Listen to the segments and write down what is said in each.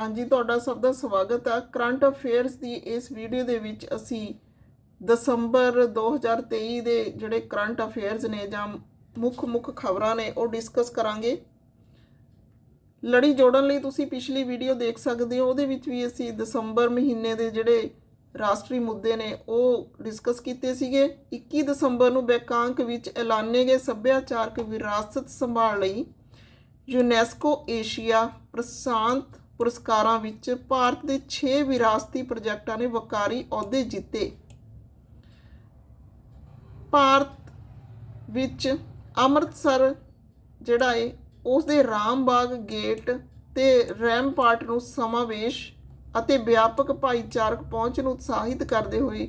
ਹਾਂਜੀ, ਤੁਹਾਡਾ ਸਭ ਦਾ ਸਵਾਗਤ ਹੈ ਕਰੰਟ ਅਫੇਅਰਸ ਦੀ ਇਸ ਵੀਡੀਓ ਦੇ ਵਿੱਚ ਅਸੀਂ ਦਸੰਬਰ 2023 ਦੇ ਜਿਹੜੇ ਕਰੰਟ ਅਫੇਅਰਸ ਨੇ ਜਾਂ ਮੁੱਖ ਮੁੱਖ ਖਬਰਾਂ ਨੇ, ਉਹ ਡਿਸਕਸ ਕਰਾਂਗੇ। ਲੜੀ ਜੋੜਨ ਲਈ ਤੁਸੀਂ ਪਿਛਲੀ ਵੀਡੀਓ ਦੇਖ ਸਕਦੇ ਹੋ। ਉਹਦੇ ਵਿੱਚ ਵੀ ਅਸੀਂ ਦਸੰਬਰ ਮਹੀਨੇ ਦੇ ਜਿਹੜੇ ਰਾਸ਼ਟਰੀ ਮੁੱਦੇ ਨੇ, ਉਹ ਡਿਸਕਸ ਕੀਤੇ ਸੀਗੇ। 21 ਦਸੰਬਰ ਨੂੰ ਬੈਂਕਾਕ ਵਿੱਚ ਐਲਾਨੇ ਗਏ ਸੱਭਿਆਚਾਰਕ ਵਿਰਾਸਤ ਸੰਭਾਲ ਲਈ ਯੂਨੈਸਕੋ ਏਸ਼ੀਆ ਪ੍ਰਸ਼ਾਂਤ ਪੁਰਸਕਾਰਾਂ ਵਿੱਚ ਭਾਰਤ ਦੇ 6 ਵਿਰਾਸਤੀ ਪ੍ਰੋਜੈਕਟਾਂ ਨੇ ਵਕਾਰੀ ਅਹੁਦੇ ਜਿੱਤੇ। ਭਾਰਤ ਵਿੱਚ ਅੰਮ੍ਰਿਤਸਰ, ਜਿਹੜਾ ਏ ਉਸ ਦੇ ਰਾਮਬਾਗ ਗੇਟ ਤੇ ਰੈਮਪਾਰਟ ਨੂੰ ਸਮਾਵੇਸ਼ ਅਤੇ ਵਿਆਪਕ ਭਾਈਚਾਰਕ ਪਹੁੰਚ ਨੂੰ ਉਤਸ਼ਾਹਿਤ ਕਰਦੇ ਹੋਏ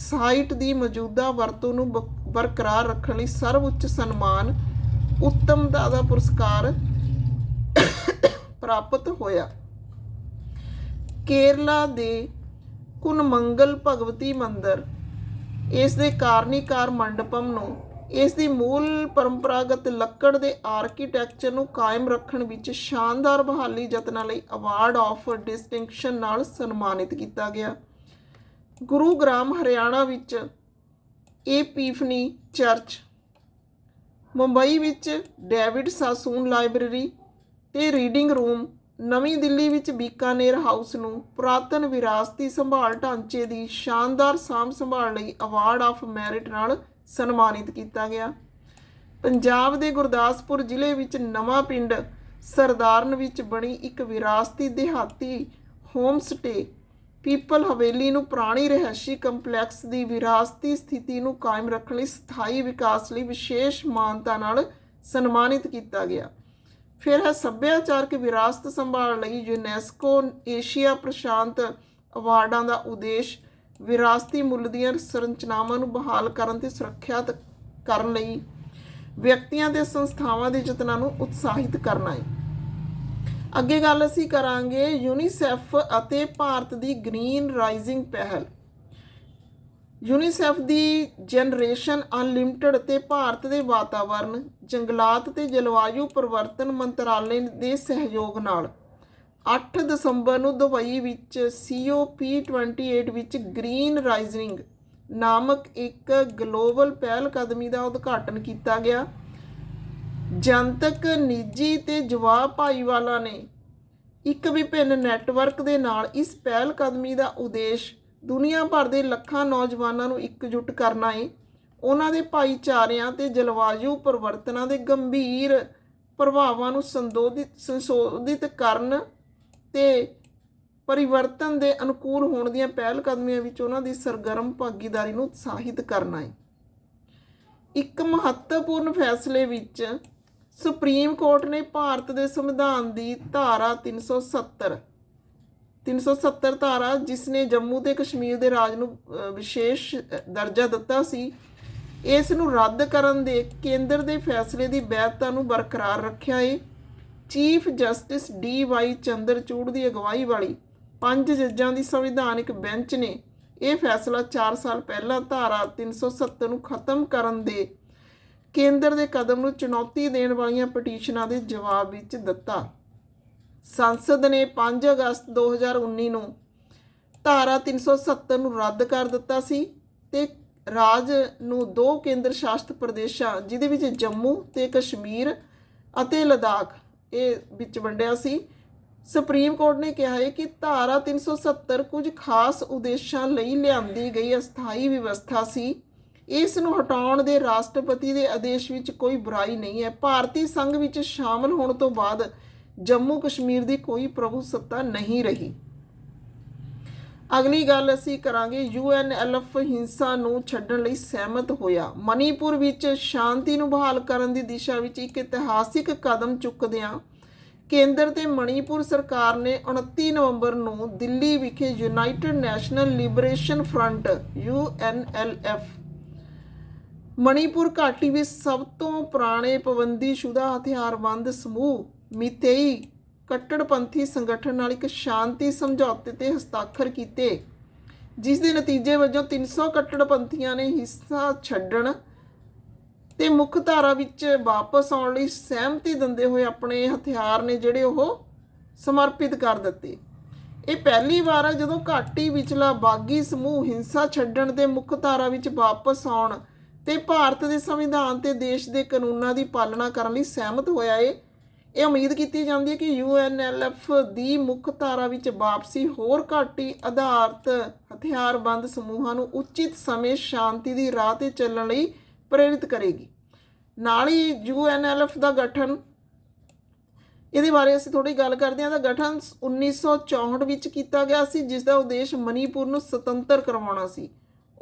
ਸਾਈਟ ਦੀ ਮੌਜੂਦਾ ਵਰਤੋਂ ਨੂੰ ਬਰਕਰਾਰ ਰੱਖਣ ਲਈ ਸਰਵਉੱਚ ਸਨਮਾਨ ਉੱਤਮਤਾ ਦਾ ਪੁਰਸਕਾਰ ਪ੍ਰਾਪਤ ਹੋਇਆ। ਕੇਰਲਾ ਦੇ ਕੁਨਮੰਗਲ ਭਗਵਤੀ ਮੰਦਰ, ਇਸ ਦੇ ਕਾਰਨੀਕਾਰ ਮੰਡਪਮ ਨੂੰ, ਇਸ ਦੀ ਮੂਲ ਪਰੰਪਰਾਗਤ ਲੱਕੜ ਦੇ ਆਰਕੀਟੈਕਚਰ ਨੂੰ ਕਾਇਮ ਰੱਖਣ ਵਿੱਚ ਸ਼ਾਨਦਾਰ ਬਹਾਲੀ ਯਤਨਾਂ ਲਈ ਅਵਾਰਡ ਆਫ ਡਿਸਟਿੰਕਸ਼ਨ ਨਾਲ ਸਨਮਾਨਿਤ ਕੀਤਾ ਗਿਆ। ਗੁਰੂਗ੍ਰਾਮ ਹਰਿਆਣਾ ਵਿੱਚ ਏਪੀਫਨੀ ਚਰਚ ਮੁੰਬਈ ਵਿੱਚ ਡੇਵਿਡ ਸਾਸੂਨ ਲਾਇਬ੍ਰੇਰੀ ਤੇ ਰੀਡਿੰਗ ਰੂਮ ਨਵੀਂ ਦਿੱਲੀ ਵਿੱਚ ਬੀਕਾਨੇਰ ਹਾਊਸ ਨੂੰ ਪੁਰਾਤਨ ਵਿਰਾਸਤੀ ਸੰਭਾਲ ਢਾਂਚੇ ਦੀ ਸ਼ਾਨਦਾਰ ਸਾਂਭ ਸੰਭਾਲ ਲਈ ਅਵਾਰਡ ਆਫ ਮੈਰਿਟ ਨਾਲ ਸਨਮਾਨਿਤ ਕੀਤਾ ਗਿਆ। ਪੰਜਾਬ ਦੇ ਗੁਰਦਾਸਪੁਰ ਜ਼ਿਲ੍ਹੇ ਵਿੱਚ ਨਵਾਂ ਪਿੰਡ ਸਰਦਾਰਨ ਵਿੱਚ ਬਣੀ ਇੱਕ ਵਿਰਾਸਤੀ ਦਿਹਾਤੀ ਹੋਮ ਸਟੇ ਪੀਪਲ ਹਵੇਲੀ ਨੂੰ ਪੁਰਾਣੀ ਰਹਿਸ਼ੀ ਕੰਪਲੈਕਸ ਦੀ ਵਿਰਾਸਤੀ ਸਥਿਤੀ ਨੂੰ ਕਾਇਮ ਰੱਖਣ ਲਈ ਸਥਾਈ ਵਿਕਾਸ ਲਈ ਵਿਸ਼ੇਸ਼ ਮਾਨਤਾ ਨਾਲ ਸਨਮਾਨਿਤ ਕੀਤਾ ਗਿਆ। ਫਿਰ ਹੈ ਸੱਭਿਆਚਾਰਕ ਵਿਰਾਸਤ ਸੰਭਾਲ ਲਈ ਯੂਨੈਸਕੋ ਏਸ਼ੀਆ ਪ੍ਰਸ਼ਾਂਤ ਅਵਾਰਡਾਂ ਦਾ ਉਦੇਸ਼ ਵਿਰਾਸਤੀ ਮੁੱਲ ਦੀਆਂ ਸੰਰਚਨਾਵਾਂ ਨੂੰ ਬਹਾਲ ਕਰਨ ਤੇ ਸੁਰੱਖਿਅਤ ਕਰਨ ਲਈ ਵਿਅਕਤੀਆਂ ਤੇ ਸੰਸਥਾਵਾਂ ਦੇ ਯਤਨਾਂ ਨੂੰ ਉਤਸ਼ਾਹਿਤ ਕਰਨਾ ਹੈ ਅੱਗੇ ਗੱਲ ਅਸੀਂ ਕਰਾਂਗੇ ਯੂਨੀਸੈਫ ਅਤੇ ਭਾਰਤ ਦੀ ਗ੍ਰੀਨ ਰਾਈਜ਼ਿੰਗ ਪਹਿਲ। ਯੂਨੀਸੈਫ ਦੀ ਜਨਰੇਸ਼ਨ ਅਨਲਿਮਟਿਡ ਤੇ ਭਾਰਤ ਦੇ ਵਾਤਾਵਰਣ ਜੰਗਲਾਤ ਤੇ ਜਲਵਾਯੂ ਪਰਿਵਰਤਨ ਮੰਤਰਾਲੇ ਦੇ ਸਹਿਯੋਗ ਨਾਲ 8 ਦਸੰਬਰ ਨੂੰ ਦੁਬਈ ਵਿੱਚ COP28 ਵਿੱਚ ਗ੍ਰੀਨ ਰਾਈਜ਼ਿੰਗ ਨਾਮਕ ਇੱਕ ਗਲੋਬਲ ਪਹਿਲ ਕਦਮੀ ਦਾ ਉਦਘਾਟਨ ਕੀਤਾ ਗਿਆ। ਜਨਤਕ, ਨਿੱਜੀ ਤੇ ਜਵਾਬ ਭਾਈਵਾਲਾ ਨੇ ਇੱਕ ਵਿਭਿੰਨ ਨੈਟਵਰਕ ਦੇ ਨਾਲ ਇਸ ਪਹਿਲ ਕਦਮੀ ਦਾ ਉਦੇਸ਼ ਦੁਨੀਆ ਭਰ ਦੇ ਲੱਖਾਂ ਨੌਜਵਾਨਾਂ ਨੂੰ ਇਕਜੁੱਟ ਕਰਨਾ ਹੈ ਉਹਨਾਂ ਦੇ ਭਾਈਚਾਰਿਆਂ ਤੇ ਜਲਵਾਯੂ ਪਰਿਵਰਤਨਾਂ ਦੇ ਗੰਭੀਰ ਪ੍ਰਭਾਵਾਂ ਨੂੰ ਸੰਦੋਧਿਤ, ਸੰਸ਼ੋਧਿਤ ਕਰਨ ਤੇ ਪਰਿਵਰਤਨ ਦੇ ਅਨੁਕੂਲ ਹੋਣ ਦੀਆਂ ਪਹਿਲ ਕਦਮੀਆਂ ਵਿੱਚ ਉਹਨਾਂ ਦੀ ਸਰਗਰਮ ਭਾਗੀਦਾਰੀ ਨੂੰ ਉਤਸ਼ਾਹਿਤ ਕਰਨਾ ਹੈ ਇੱਕ ਮਹੱਤਵਪੂਰਨ ਫੈਸਲੇ ਵਿੱਚ ਸੁਪਰੀਮ ਕੋਰਟ ਨੇ ਭਾਰਤ ਦੇ ਸੰਵਿਧਾਨ ਦੀ ਧਾਰਾ 370 370 ਧਾਰਾ ਜਿਸ ਨੇ ਜੰਮੂ ਤੇ ਕਸ਼ਮੀਰ ਦੇ ਰਾਜ ਨੂੰ ਵਿਸ਼ੇਸ਼ ਦਰਜਾ ਦਿੱਤਾ ਸੀ, ਇਸ ਨੂੰ ਰੱਦ ਕਰਨ ਦੇ ਕੇਂਦਰ ਦੇ ਫੈਸਲੇ ਦੀ ਵੈਧਤਾ ਨੂੰ ਬਰਕਰਾਰ ਰੱਖਿਆ ਏ। Chief justice D Y Chandrachud ਦੀ ਅਗਵਾਈ ਵਾਲੀ ਪੰਜ ਜੱਜਾਂ ਦੀ ਸੰਵਿਧਾਨਿਕ ਬੈਂਚ ਨੇ ਇਹ ਫੈਸਲਾ 4 ਸਾਲ ਪਹਿਲਾਂ ਧਾਰਾ 370 ਨੂੰ ਖਤਮ ਕਰਨ ਦੇ ਕੇਂਦਰ ਦੇ ਕਦਮ ਨੂੰ ਚੁਣੌਤੀ ਦੇਣ ਵਾਲੀਆਂ ਪਟੀਸ਼ਨਾਂ ਦੇ ਜਵਾਬ ਵਿੱਚ ਦਿੱਤਾ। ਸੰਸਦ ਨੇ 5 ਅਗਸਤ 2019 ਨੂੰ ਧਾਰਾ 370 ਨੂੰ ਰੱਦ ਕਰ ਦਿੱਤਾ ਸੀ ਤੇ ਰਾਜ ਨੂੰ ਦੋ ਕੇਂਦਰ ਸ਼ਾਸਤ ਪ੍ਰਦੇਸ਼ਾਂ, ਜਿਹਦੇ ਵਿੱਚ ਜੰਮੂ ਤੇ ਕਸ਼ਮੀਰ ਅਤੇ ਲਦਾਖ, ਇਹ ਵਿੱਚ ਵੰਡਿਆ ਸੀ। ਸੁਪਰੀਮ ਕੋਰਟ ਨੇ ਕਿਹਾ ਹੈ ਕਿ ਧਾਰਾ 370 ਕੁਝ ਖਾਸ ਉਦੇਸ਼ਾਂ ਲਈ ਲਿਆਂਦੀ ਗਈ ਅਸਥਾਈ ਵਿਵਸਥਾ ਸੀ। ਇਸ ਨੂੰ ਹਟਾਉਣ ਦੇ ਰਾਸ਼ਟਰਪਤੀ ਦੇ ਆਦੇਸ਼ ਵਿੱਚ ਕੋਈ ਬੁਰਾਈ ਨਹੀਂ ਹੈ। ਭਾਰਤੀ ਸੰਘ ਵਿੱਚ ਸ਼ਾਮਲ ਹੋਣ ਤੋਂ ਬਾਅਦ ਜੰਮੂ ਕਸ਼ਮੀਰ ਦੀ ਕੋਈ ਪ੍ਰਭੂ ਸੱਤਾ ਨਹੀਂ ਰਹੀ। ਅਗਲੀ ਗੱਲ ਅਸੀਂ ਕਰਾਂਗੇ ਯੂਐਨਐਲਐਫ ਹਿੰਸਾ ਨੂੰ ਛੱਡਣ ਲਈ ਸਹਿਮਤ ਹੋਇਆ। ਮਣੀਪੁਰ ਵਿੱਚ ਸ਼ਾਂਤੀ ਨੂੰ ਬਹਾਲ ਕਰਨ ਦੀ ਦਿਸ਼ਾ ਵਿੱਚ ਇੱਕ ਇਤਿਹਾਸਿਕ ਕਦਮ ਚੁੱਕਦਿਆਂ ਕੇਂਦਰ ਤੇ ਮਣੀਪੁਰ ਸਰਕਾਰ ਨੇ 29 ਨਵੰਬਰ ਨੂੰ ਦਿੱਲੀ ਵਿਖੇ United National Liberation Front UNLF Manipur ਘਾਟੀ ਵਿੱਚ ਸਭ ਤੋਂ ਪੁਰਾਣੇ ਪਾਬੰਦੀਸ਼ੁਦਾ ਹਥਿਆਰਬੰਦ ਸਮੂਹ ਮਿਤੇਈ ਕੱਟੜਪੰਥੀ ਸੰਗਠਨ ਨਾਲ ਇੱਕ ਸ਼ਾਂਤੀ ਸਮਝੌਤੇ ਤੇ ਹਸਤਾਖਰ ਕੀਤੇ, ਜਿਸ ਦੇ ਨਤੀਜੇ ਵਜੋਂ 300 ਕੱਟੜਪੰਥੀਆਂ ਨੇ ਹਿੱਸਾ ਛੱਡਣ ਤੇ ਮੁੱਖ ਧਾਰਾ ਵਿੱਚ ਵਾਪਸ ਆਉਣ ਲਈ ਸਹਿਮਤੀ ਦਿੰਦੇ ਹੋਏ ਆਪਣੇ ਹਥਿਆਰ ਨੇ ਜਿਹੜੇ ਉਹ ਸਮਰਪਿਤ ਕਰ ਦਿੱਤੇ। ਇਹ ਪਹਿਲੀ ਵਾਰ ਹੈ ਜਦੋਂ ਘਾਟੀ ਵਿਚਲਾ ਬਾਗੀ ਸਮੂਹ ਹਿੰਸਾ ਛੱਡਣ ਦੇ ਮੁੱਖ ਧਾਰਾ ਵਿੱਚ ਵਾਪਸ ਆਉਣ ਤੇ ਭਾਰਤ ਦੇ ਸੰਵਿਧਾਨ ਤੇ ਦੇਸ਼ ਦੇ ਕਾਨੂੰਨਾਂ ਦੀ ਪਾਲਣਾ ਕਰਨ ਲਈ ਸਹਿਮਤ ਹੋਇਆ ਏ। ਇਹ ਉਮੀਦ ਕੀਤੀ ਜਾਂਦੀ ਹੈ ਕਿ ਯੂਐਨਐਲਐਫ ਦੀ ਮੁੱਖ ਧਾਰਾ ਵਿੱਚ ਵਾਪਸੀ ਹੋਰ ਘਾਟੀ ਆਧਾਰਿਤ ਹਥਿਆਰਬੰਦ ਸਮੂਹਾਂ ਨੂੰ ਉਚਿਤ ਸਮੇਂ ਸ਼ਾਂਤੀ ਦੀ ਰਾਹ ਤੇ ਚੱਲਣ ਲਈ ਪ੍ਰੇਰਿਤ ਕਰੇਗੀ। ਨਾਲ ਹੀ ਯੂਐਨਐਲਐਫ ਦਾ ਗਠਨ, ਇਹਦੇ ਬਾਰੇ ਅਸੀਂ ਥੋੜੀ ਗੱਲ ਕਰਦੇ ਹਾਂ। ਤਾਂ ਗਠਨ 1964 ਵਿੱਚ ਕੀਤਾ ਗਿਆ ਸੀ, ਜਿਸ ਦਾ ਉਦੇਸ਼ ਮਨੀਪੁਰ ਨੂੰ ਸੁਤੰਤਰ ਕਰਵਾਉਣਾ ਸੀ।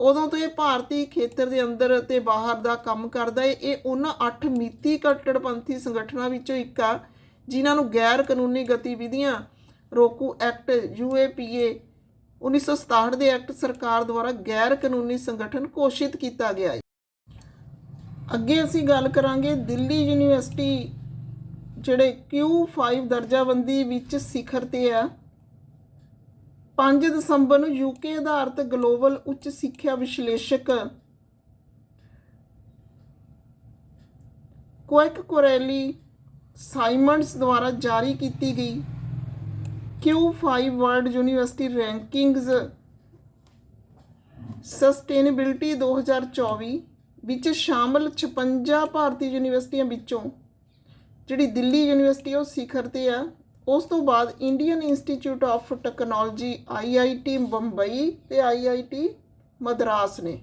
ਉਦੋਂ ਤੋਂ ਇਹ ਭਾਰਤੀ ਖੇਤਰ ਦੇ ਅੰਦਰ ਅਤੇ ਬਾਹਰ ਦਾ ਕੰਮ ਕਰਦਾ ਹੈ ਇਹ ਉਹਨਾਂ ਅੱਠ ਮਿਤੀ ਕੱਟੜਪੰਥੀ ਸੰਗਠਨਾਂ ਵਿੱਚੋਂ ਇੱਕ ਆ, ਜਿਨ੍ਹਾਂ ਨੂੰ ਗੈਰ ਕਾਨੂੰਨੀ ਗਤੀਵਿਧੀਆਂ, ਰੋਕੂ ਐਕਟ ਯੂਏਪੀਏ 1967 ਦੇ ਐਕਟ ਸਰਕਾਰ ਦੁਆਰਾ ਗੈਰ ਕਾਨੂੰਨੀ ਸੰਗਠਨ ਘੋਸ਼ਿਤ ਕੀਤਾ ਗਿਆ ਹੈ ਅੱਗੇ ਅਸੀਂ ਗੱਲ ਕਰਾਂਗੇ ਦਿੱਲੀ ਯੂਨੀਵਰਸਿਟੀ, ਜਿਹੜੇ Q5 ਦਰਜਾਬੰਦੀ ਵਿੱਚ ਸਿਖਰ ਤੇ ਆ। 5 ਦਸੰਬਰ ਨੂੰ ਯੂਕੇ ਆਧਾਰਿਤ ਗਲੋਬਲ ਉੱਚ ਸਿੱਖਿਆ ਵਿਸ਼ਲੇਸ਼ਕ ਕੁਇਕ ਕੋਰੈਲੀ ਸਾਈਮਨਸ ਦੁਆਰਾ ਜਾਰੀ ਕੀਤੀ ਗਈ Q5 ਵਰਲਡ ਯੂਨੀਵਰਸਿਟੀ ਰੈਂਕਿੰਗਸ ਸਸਟੇਨੇਬਿਲਟੀ 2024 ਵਿੱਚ ਸ਼ਾਮਲ 56 ਭਾਰਤੀ ਯੂਨੀਵਰਸਿਟੀਆਂ ਵਿੱਚੋਂ ਜਿਹੜੀ ਦਿੱਲੀ ਯੂਨੀਵਰਸਿਟੀ ਉਹ ਸਿਖਰ ਤੇ ਆ ਉਸ ਤੋਂ ਬਾਅਦ Indian Institute of Technology IIT Bombay ਤੇ ਆਈਆਈਟੀ ਮਦਰਾਸ ਨੇ।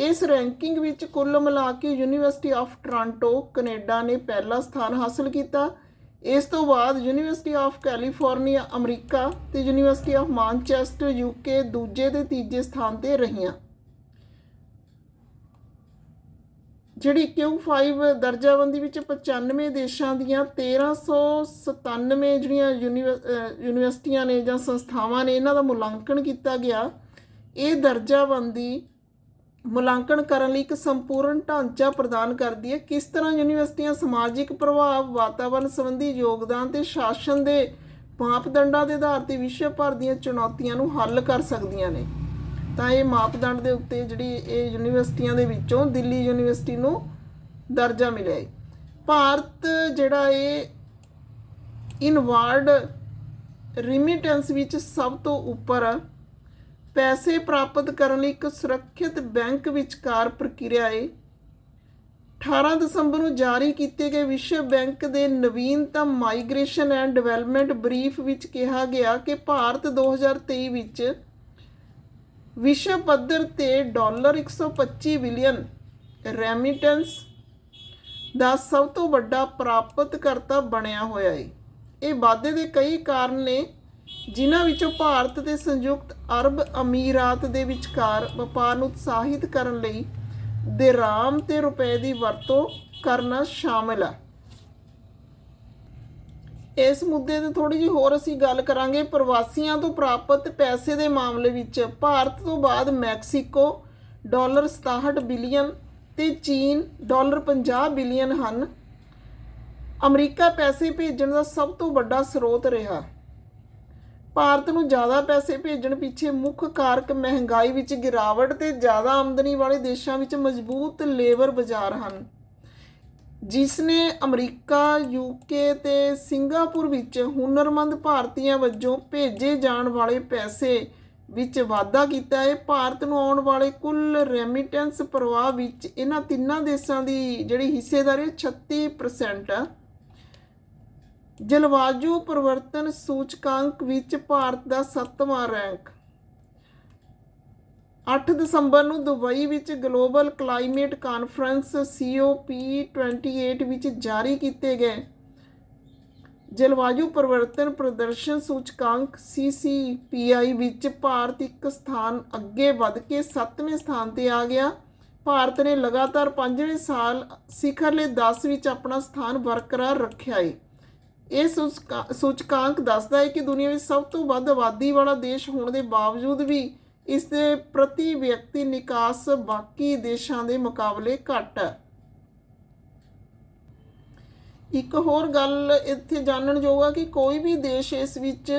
ਇਸ ਰੈਂਕਿੰਗ ਵਿੱਚ ਕੁੱਲ ਮਿਲਾ ਕੇ ਯੂਨੀਵਰਸਿਟੀ ਆਫ ਟੋਰਾਂਟੋ ਕੈਨੇਡਾ ਨੇ ਪਹਿਲਾ ਸਥਾਨ ਹਾਸਲ ਕੀਤਾ। ਇਸ ਤੋਂ ਬਾਅਦ ਯੂਨੀਵਰਸਿਟੀ ਆਫ ਕੈਲੀਫੋਰਨੀਆ ਅਮਰੀਕਾ ਤੇ ਯੂਨੀਵਰਸਿਟੀ ਆਫ ਮਾਨਚੈਸਟਰ ਯੂਕੇ ਦੂਜੇ ਤੇ ਤੀਜੇ ਸਥਾਨ ਤੇ ਰਹੀਆਂ। ਜਿਹੜੀ Q5 ਦਰਜਾਬੰਦੀ ਵਿੱਚ 95 ਦੇਸ਼ਾਂ ਦੀਆਂ 1397 ਜਿਹੜੀਆਂ ਯੂਨੀਵਰ- ਯੂਨੀਵਰਸਿਟੀਆਂ ਨੇ ਜਾਂ ਸੰਸਥਾਵਾਂ ਨੇ ਇਹਨਾਂ ਦਾ ਮੁਲਾਂਕਣ ਕੀਤਾ ਗਿਆ, ਇਹ ਦਰਜਾਬੰਦੀ ਮੁਲਾਂਕਣ ਕਰਨ ਲਈ ਇੱਕ ਸੰਪੂਰਨ ਢਾਂਚਾ ਪ੍ਰਦਾਨ ਕਰਦੀ ਹੈ। ਕਿਸ ਤਰ੍ਹਾਂ ਯੂਨੀਵਰਸਿਟੀਆਂ ਸਮਾਜਿਕ ਪ੍ਰਭਾਵ ਵਾਤਾਵਰਣ ਸੰਬੰਧੀ ਯੋਗਦਾਨ ਤੇ ਸ਼ਾਸਨ ਦੇ ਮਾਪਦੰਡਾਂ ਦੇ ਆਧਾਰ ਤੇ ਵਿਸ਼ਵ ਭਰ ਦੀਆਂ ਚੁਣੌਤੀਆਂ ਨੂੰ ਹੱਲ ਕਰ ਸਕਦੀਆਂ ਨੇ? ਤਾਂ ਇਹ ਮਾਪਦੰਡ ਦੇ ਉੱਤੇ ਜਿਹੜੀ ਇਹ ਯੂਨੀਵਰਸਿਟੀਆਂ ਦੇ ਵਿੱਚੋਂ ਦਿੱਲੀ ਯੂਨੀਵਰਸਿਟੀ ਨੂੰ ਦਰਜਾ ਮਿਲਿਆ ਹੈ ਭਾਰਤ ਜਿਹੜਾ ਇਹ ਇਨਵਾਰਡ ਰਿਮਿਟੈਂਸ ਵਿੱਚ ਸਭ ਤੋਂ ਉੱਪਰ ਪੈਸੇ ਪ੍ਰਾਪਤ ਕਰਨ ਲਈ ਇੱਕ ਸੁਰੱਖਿਅਤ ਬੈਂਕ ਵਿਚਕਾਰ ਪ੍ਰਕਿਰਿਆ ਹੈ 18 ਦਸੰਬਰ ਨੂੰ ਜਾਰੀ ਕੀਤੇ ਗਏ ਵਿਸ਼ਵ ਬੈਂਕ ਦੇ ਨਵੀਨਤਮ ਮਾਈਗ੍ਰੇਸ਼ਨ ਐਂਡ ਡਿਵੈਲਪਮੈਂਟ ਬਰੀਫ ਵਿੱਚ ਕਿਹਾ ਗਿਆ ਕਿ ਭਾਰਤ 2023 ਵਿੱਚ ਵਿਸ਼ਵ ਪੱਧਰ ਤੇ ਡਾਲਰ 125 ਬਿਲੀਅਨ ਰੈਮਿਟੈਂਸ ਦਾ ਸਭ ਤੋਂ ਵੱਡਾ ਪ੍ਰਾਪਤਕਰਤਾ ਬਣਿਆ ਹੋਇਆ ਹੈ ਇਹ ਵਾਧੇ ਦੇ ਕਈ ਕਾਰਨ ਨੇ, ਜਿਨ੍ਹਾਂ ਵਿੱਚੋਂ ਭਾਰਤ ਤੇ ਸੰਯੁਕਤ ਅਰਬ ਅਮੀਰਾਤ ਦੇ ਵਿਚਕਾਰ ਵਪਾਰ ਨੂੰ ਉਤਸ਼ਾਹਿਤ ਕਰਨ ਲਈ ਦਿਰਾਮ ਤੇ ਰੁਪਏ ਦੀ ਵਰਤੋਂ ਕਰਨਾ ਸ਼ਾਮਲ ਹੈ ਇਸ ਮੁੱਦੇ ਤੇ ਥੋੜੀ ਜਿਹੀ ਹੋਰ ਅਸੀਂ ਗੱਲ ਕਰਾਂਗੇ ਪ੍ਰਵਾਸੀਆਂ ਤੋਂ ਪ੍ਰਾਪਤ ਪੈਸੇ ਦੇ ਮਾਮਲੇ ਵਿੱਚ। ਭਾਰਤ ਤੋਂ ਬਾਅਦ ਮੈਕਸੀਕੋ ਡਾਲਰ 67 ਬਿਲੀਅਨ ਤੇ ਚੀਨ ਡਾਲਰ 50 ਬਿਲੀਅਨ ਹਨ। ਅਮਰੀਕਾ ਪੈਸੇ ਭੇਜਣ ਦਾ ਸਭ ਤੋਂ ਵੱਡਾ ਸਰੋਤ ਰਿਹਾ। ਭਾਰਤ ਨੂੰ ਜ਼ਿਆਦਾ ਪੈਸੇ ਭੇਜਣ ਪਿੱਛੇ ਮੁੱਖ ਕਾਰਕ ਮਹਿੰਗਾਈ ਵਿੱਚ ਗਿਰਾਵਟ ਤੇ ਜ਼ਿਆਦਾ ਆਮਦਨੀ ਵਾਲੇ ਦੇਸ਼ਾਂ ਵਿੱਚ ਮਜ਼ਬੂਤ ਲੇਬਰ ਬਾਜ਼ਾਰ ਹਨ। ਜਿਸ ਨੇ ਅਮਰੀਕਾ ਯੂਕੇ ਤੇ ਸਿੰਗਾਪੁਰ ਵਿੱਚ ਹੁਨਰਮੰਦ ਭਾਰਤੀਆਂ ਵਜੋਂ ਭੇਜੇ ਜਾਣ ਵਾਲੇ ਪੈਸੇ ਵਿੱਚ ਵਾਧਾ ਕੀਤਾ ਹੈ। ਭਾਰਤ ਨੂੰ ਆਉਣ ਵਾਲੇ ਕੁੱਲ ਰੈਮਿਟੈਂਸ ਪ੍ਰਵਾਹ ਵਿੱਚ ਇਹਨਾਂ ਤਿੰਨਾਂ ਦੇਸ਼ਾਂ ਦੀ ਜਿਹੜੀ ਹਿੱਸੇਦਾਰੀ 36% ਹੈ ਜਲਵਾਯੂ ਪਰਿਵਰਤਨ ਸੂਚਕਾਂਕ ਵਿੱਚ ਭਾਰਤ ਦਾ 7ਵਾਂ ਰੈਂਕ 8 ਦਸੰਬਰ ਨੂੰ ਦੁਬਈ ਵਿੱਚ ਗਲੋਬਲ ਕਲਾਈਮੇਟ ਕਾਨਫਰੰਸ COP28 ਵਿੱਚ ਜਾਰੀ ਕੀਤੇ ਗਏ। ਜਲਵਾਯੂ ਪਰਿਵਰਤਨ ਪ੍ਰਦਰਸ਼ਨ ਸੂਚਕਾਂਕ CCPI ਵਿੱਚ ਭਾਰਤ ਇੱਕ ਸਥਾਨ ਅੱਗੇ ਵੱਧ ਕੇ 7ਵੇਂ ਸਥਾਨ ਤੇ ਆ ਗਿਆ। ਭਾਰਤ ਨੇ ਲਗਾਤਾਰ 5ਵੇਂ ਸਾਲ ਸਿਖਰਲੇ 10 ਵਿੱਚ ਆਪਣਾ ਸਥਾਨ ਬਰਕਰਾਰ ਰੱਖਿਆ ਹੈ ਇਹ ਸੂਚਕਾ- ਸੂਚਕਾਂਕ ਦੱਸਦਾ ਹੈ ਕਿ ਦੁਨੀਆ ਵਿੱਚ ਸਭ ਤੋਂ ਵੱਧ ਆਬਾਦੀ ਵਾਲਾ ਦੇਸ਼ ਹੋਣ ਦੇ ਬਾਵਜੂਦ ਵੀ ਇਸ ਦੇ ਪ੍ਰਤੀ ਵਿਅਕਤੀ ਨਿਕਾਸ ਬਾਕੀ ਦੇਸ਼ਾਂ ਦੇ ਮੁਕਾਬਲੇ ਘੱਟ ਹੈ। ਇੱਕ ਹੋਰ ਗੱਲ ਇੱਥੇ ਜਾਣਨ ਯੋਗ ਆ ਕਿ ਕੋਈ ਵੀ ਦੇਸ਼ ਇਸ ਵਿੱਚ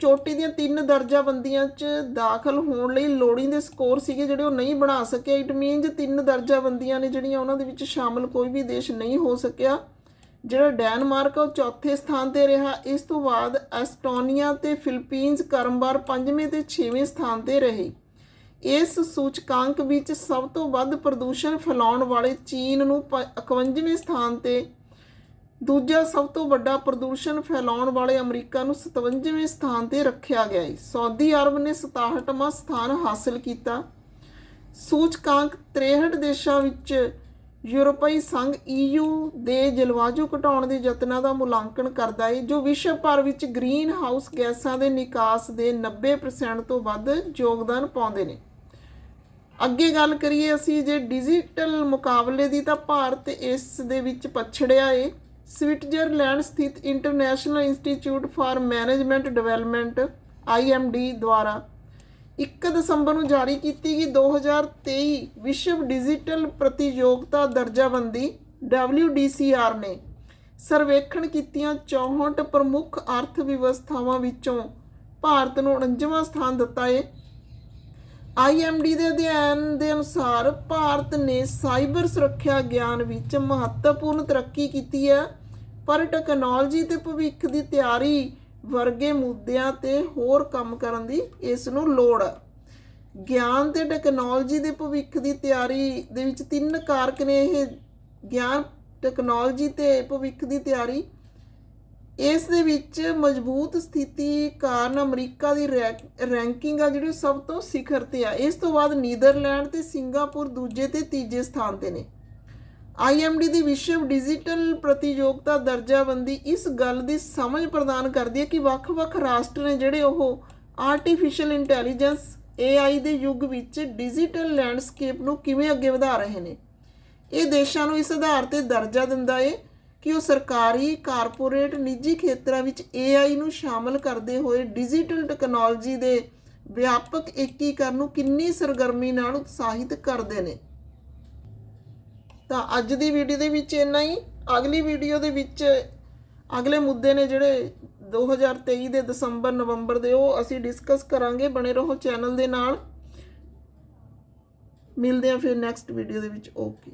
ਚੋਟੀ ਦੀਆਂ ਤਿੰਨ ਦਰਜਾਬੰਦੀਆਂ 'ਚ ਦਾਖਲ ਹੋਣ ਲਈ ਲੋੜੀਂਦੇ ਸਕੋਰ ਸੀਗੇ ਜਿਹੜੇ ਉਹ ਨਹੀਂ ਬਣਾ ਸਕੇ ਇਟ ਮੀਨਸ ਤਿੰਨ ਦਰਜਾਬੰਦੀਆਂ ਨੇ ਜਿਹੜੀਆਂ ਉਹਨਾਂ ਦੇ ਵਿੱਚ ਸ਼ਾਮਲ ਕੋਈ ਵੀ ਦੇਸ਼ ਨਹੀਂ ਹੋ ਸਕਿਆ। ਜਿਹੜਾ ਡੈਨਮਾਰਕ ਉਹ ਚੌਥੇ ਸਥਾਨ ਤੇ ਰਿਹਾ। ਇਸ ਤੋਂ ਬਾਅਦ ਐਸਟੋਨੀਆ ਤੇ ਫਿਲੀਪੀਨਜ਼ ਕਰਮਵਾਰ ਪੰਜਵੇਂ ਤੇ ਛੇਵੇਂ ਸਥਾਨ ਤੇ ਰਹੇ। ਇਸ ਸੂਚਕਾਂਕ ਵਿੱਚ ਸਭ ਤੋਂ ਵੱਧ ਪ੍ਰਦੂਸ਼ਣ ਫੈਲਾਉਣ ਵਾਲੇ ਚੀਨ ਨੂੰ ਪ- 51ਵੇਂ ਸਥਾਨ ਤੇ, ਦੂਜਾ ਸਭ ਤੋਂ ਵੱਡਾ ਪ੍ਰਦੂਸ਼ਣ ਫੈਲਾਉਣ ਵਾਲੇ ਅਮਰੀਕਾ ਨੂੰ 57ਵੇਂ ਸਥਾਨ ਤੇ ਰੱਖਿਆ ਗਿਆ ਹੈ। ਸਾਊਦੀ ਅਰਬ ਨੇ 67ਵਾਂ ਸਥਾਨ ਹਾਸਲ ਕੀਤਾ। ਸੂਚਕਾਂਕ 63 ਦੇਸ਼ਾਂ ਵਿੱਚ ਯੂਰਪੀ ਸੰਘ ਈਯੂ ਦੇ ਜਲਵਾਯੂ ਘਟਾਉਣ ਦੇ ਯਤਨਾਂ ਦਾ ਮੁਲਾਂਕਣ ਕਰਦਾ ਹੈ ਜੋ ਵਿਸ਼ਵ ਭਰ ਵਿੱਚ ਗ੍ਰੀਨ ਹਾਊਸ ਗੈਸਾਂ ਦੇ ਨਿਕਾਸ ਦੇ 90% ਤੋਂ ਵੱਧ ਯੋਗਦਾਨ ਪਾਉਂਦੇ ਨੇ। ਅੱਗੇ ਗੱਲ ਕਰੀਏ ਅਸੀਂ ਜੇ ਡਿਜੀਟਲ ਮੁਕਾਬਲੇ ਦੀ ਤਾਂ ਭਾਰਤ ਇਸ ਦੇ ਵਿੱਚ ਪਛੜਿਆ ਏ। ਸਵਿਟਜ਼ਰਲੈਂਡ ਸਥਿਤ International Institute for Management Development IMD ਦੁਆਰਾ 1 ਦਸੰਬਰ ਨੂੰ ਜਾਰੀ ਕੀਤੀ ਗਈ 2023 ਵਿਸ਼ਵ ਡਿਜੀਟਲ ਪ੍ਰਤੀਯੋਗਤਾ ਦਰਜਾਬੰਦੀ WDCR ਨੇ ਸਰਵੇਖਣ ਕੀਤੀਆਂ 64 ਪ੍ਰਮੁੱਖ ਅਰਥ ਵਿਵਸਥਾਵਾਂ ਵਿੱਚੋਂ ਭਾਰਤ ਨੂੰ 49ਵਾਂ ਸਥਾਨ ਦਿੱਤਾ ਹੈ IMD ਦੇ ਅਧਿਐਨ ਦੇ ਅਨੁਸਾਰ ਭਾਰਤ ਨੇ ਸਾਈਬਰ ਸੁਰੱਖਿਆ ਗਿਆਨ ਵਿੱਚ ਮਹੱਤਵਪੂਰਨ ਤਰੱਕੀ ਕੀਤੀ ਹੈ। ਪਰ ਟੈਕਨੋਲੋਜੀ ਤੇ ਭਵਿੱਖ ਦੀ ਤਿਆਰੀ ਵਰਗੇ ਮੁੱਦਿਆਂ ਤੇ ਹੋਰ ਕੰਮ ਕਰਨ ਦੀ ਇਸ ਨੂੰ ਲੋੜ ਹੈ ਗਿਆਨ ਤੇ ਟੈਕਨੋਲੋਜੀ ਦੇ ਭਵਿੱਖ ਦੀ ਤਿਆਰੀ ਦੇ ਵਿੱਚ ਤਿੰਨ ਕਾਰਕ ਨੇ ਇਹ। ਗਿਆਨ ਟੈਕਨੋਲੋਜੀ ਤੇ ਭਵਿੱਖ ਦੀ ਤਿਆਰੀ। ਇਸ ਦੇ ਵਿੱਚ ਮਜ਼ਬੂਤ ਸਥਿਤੀ ਕਾਰਨ ਅਮਰੀਕਾ ਦੀ ਰੈਕ- ਰੈਂਕਿੰਗ ਆ ਜਿਹੜੀ ਉਹ ਸਭ ਤੋਂ ਸਿਖਰ ਤੇ ਆ। ਇਸ ਤੋਂ ਬਾਅਦ ਨੀਦਰਲੈਂਡ ਤੇ ਸਿੰਗਾਪੁਰ ਦੂਜੇ ਤੇ ਤੀਜੇ ਸਥਾਨ ਤੇ ਨੇ। IMD ਦੀ ਵਿਸ਼ਵ ਡਿਜੀਟਲ ਪ੍ਰਤੀਯੋਗਤਾ ਦਰਜਾਬੰਦੀ ਇਸ ਗੱਲ ਦੀ ਸਮਝ ਪ੍ਰਦਾਨ ਕਰਦੀ ਹੈ ਕਿ ਵੱਖ-ਵੱਖ ਰਾਸ਼ਟਰ ਨੇ ਜਿਹੜੇ ਉਹ ਆਰਟੀਫੀਸ਼ੀਅਲ ਇੰਟੈਲੀਜੈਂਸ AI ਦੇ ਯੁੱਗ ਵਿੱਚ ਡਿਜੀਟਲ ਲੈਂਡਸਕੇਪ ਨੂੰ ਕਿਵੇਂ ਅੱਗੇ ਵਧਾ ਰਹੇ ਨੇ? ਇਹ ਦੇਸ਼ਾਂ ਨੂੰ ਇਸ ਆਧਾਰ ਤੇ ਦਰਜਾ ਦਿੰਦਾ ਏ ਕਿ ਉਹ ਸਰਕਾਰੀ, ਕਾਰਪੋਰੇਟ, ਨਿੱਜੀ ਖੇਤਰਾਂ ਵਿੱਚ AI ਨੂੰ ਸ਼ਾਮਲ ਕਰਦੇ ਹੋਏ ਡਿਜੀਟਲ ਟੈਕਨੋਲੋਜੀ ਦੇ ਵਿਆਪਕ ਏਕੀਕਰਨ ਨੂੰ ਕਿੰਨੀ ਸਰਗਰਮੀ ਨਾਲ ਉਤਸ਼ਾਹਿਤ ਕਰਦੇ ਨੇ? ਤਾਂ ਅੱਜ ਦੀ ਵੀਡੀਓ ਦੇ ਵਿੱਚ ਇੰਨਾ ਹੀ। ਅਗਲੀ ਵੀਡੀਓ ਦੇ ਵਿੱਚ ਅਗਲੇ ਮੁੱਦੇ ਨੇ ਜਿਹੜੇ 2023 ਦੇ ਦਸੰਬਰ, ਨਵੰਬਰ ਦੇ, ਉਹ ਅਸੀਂ ਡਿਸਕਸ ਕਰਾਂਗੇ। ਬਣੇ ਰਹੋ ਚੈਨਲ ਦੇ ਨਾਲ। ਮਿਲਦੇ ਹਾਂ ਫਿਰ ਨੈਕਸਟ ਵੀਡੀਓ ਦੇ ਵਿੱਚ। ਓਕੇ